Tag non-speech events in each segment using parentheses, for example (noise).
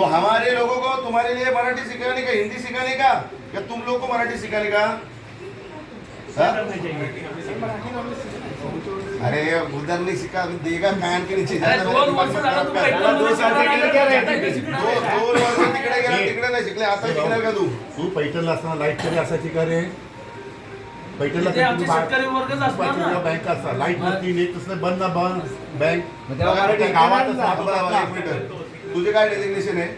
तो हमारे लोगों को तुम्हारे लिए मराठी सिखाने का हिंदी सिखाने का या तुम लोग को मराठी सिखाने का? अरे उधर नहीं सिखा देगा कान के नीचे दोन वर्ष तिकडे गेला तिकडे नाही शिकले आता शिकणार का तू। तू पैठणला असताना लाइट कधी असायची का रे पैठणला. बँक असतात लाइट नसती नेट बंद ना बंद बँक गावात तुझे काय डेजिग्नेशन आहे?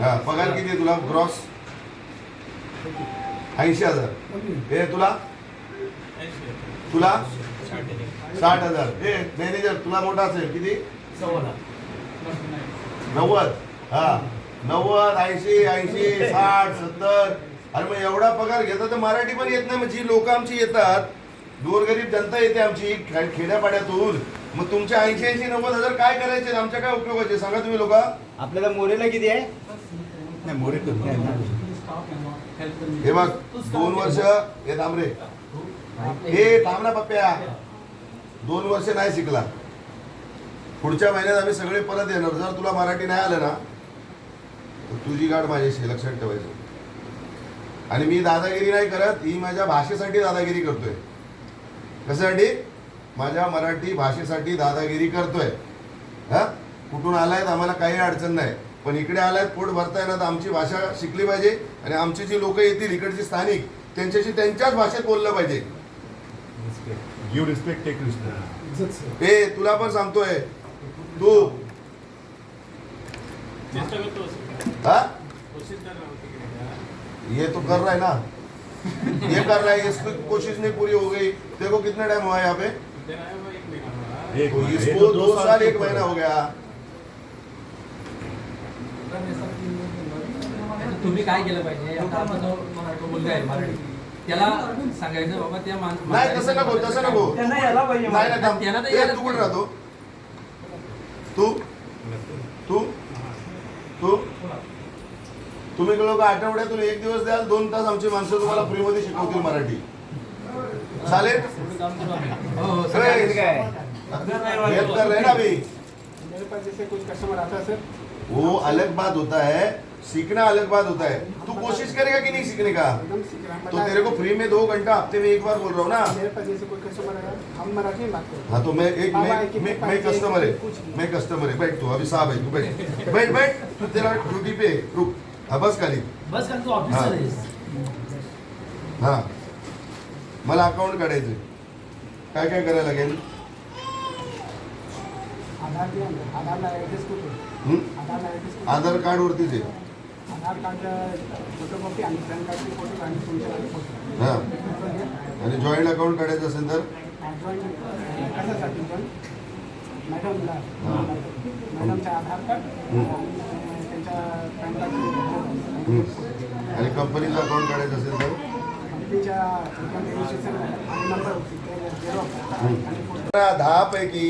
हा पगार किती आहे तुला? ग्रॉस ऐंशी हजार. हे तुला? तुला? साठ हजार. हे मॅनेजर तुला मोठा असेल. किती? नव्वद. हा. नव्वद ऐंशी ऐंशी साठ सत्तर. अरे मग एवढा पगार घेतात तर मराठी पण येत नाही. म्हणजे लोक आमची येतात गोरगरीब जनता येते आमची खेड्यापाड्यातून. मग तुमच्या ऐंशी ऐंशी नव्वद हजार काय करायचे? आमच्या काय उपयोगाचे सांगा तुम्ही लोक. आपल्याला मोरेला किती आहे? नाही मोरे हे बघ दोन वर्ष हे थांब रे. हे थांब ना पप्प्या. दोन वर्ष नाही शिकला. पुढच्या महिन्यात आम्ही सगळे परत येणार. जर तुला मराठी नाही आलं ना तर तुझी गाठ माझ्याशी लक्षात ठेवायचं. आणि मी दादागिरी नाही करत ही माझ्या भाषेसाठी दादागिरी करतोय. कशासाठी माझ्या मराठी भाषेसाठी दादागिरी करतोय. हा? कुठून आलायत आम्हाला काही अडचण नाही. पण इकडे आलायत पोट भरताय ना तर आमची भाषा शिकली पाहिजे आणि आमची जी लोक येतील इकडची स्थानिक त्यांच्याशी त्यांच्याच भाषेत बोललं पाहिजे. गिव्ह रिस्पेक्ट टेक रिस्पेक्ट हे तुला पण सांगतोय. तू. हा? ये तो कर रहा है ना. ये कर रहा है इसकी कोशिश नहीं पूरी हो गई. देखो कितना टाइम हुआ है यहाँ पे. एक इसको दो साल एक के महीना हो गया। तुम्ही काय केलं पाहिजे? मुलगा आहे मराठी. त्याला सांगायचं बाबा त्या मान- नाही तसं नको तसं नको. नाही तू कुठे. राहतो? तू? तू? तू? तुम्ही लोक आठवड्यातून एक दिवस द्याल दोन तास आमची माणसं तुम्हाला फ्रीमध्ये शिकवतील मराठी. चालेल हो, हो, रहे ना अभी मेरे पास जैसे कुछ कस्टमर आता सर वो अलग बात होता है सीखना अलग बात होता है। तू कोशिश करेगा कि नहीं सीखने का? है तो तेरे को फ्री में दो घंटा हफ़्ते में एक बार बोल रहा हूँ ना। मेरे पास जैसे कोई कस्टमर आया हम मराठी में बात करते हाँ। तो मैं एक मैं मैं मैं कस्टमर है। मैं कस्टमर है। बैठ तू अभी साहब है तू बैठ। बैठ बैठ। तू तेरा ड्यूटी पे रुक। हाँ बस खाली। बस का तू ऑफिसर आहेस हाँ। मला अकाउंट काढायचं काय काय करायला लागेल? आधार कार्ड वरतीच आहे आणि हां. जॉईंट अकाउंट काढायचं असेल तर? आणि कंपनीचं अकाउंट काढायचं असेल तर? दहा पैकी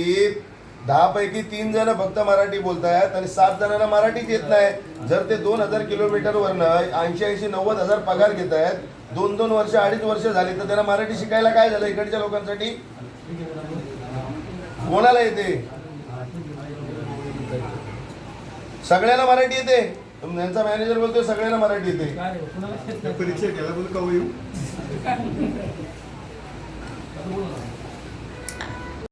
दहा पैकी तीन जण फक्त मराठी बोलतायत आणि सात जणांना मराठीच येत नाही. जर ते दोन हजार किलोमीटरवरनं ऐंशी ऐंशी नव्वद हजार पगार घेत आहेत दोन दोन वर्ष अडीच वर्ष झाली तर त्यांना मराठी शिकायला काय झालं इकडच्या लोकांसाठी? कोणाला येते? सगळ्यांना मराठी येते. त्यांचा मॅनेजर बोलतोय सगळ्यांना मराठी येते. परीक्षा घ्यायला बोल का येऊ (laughs)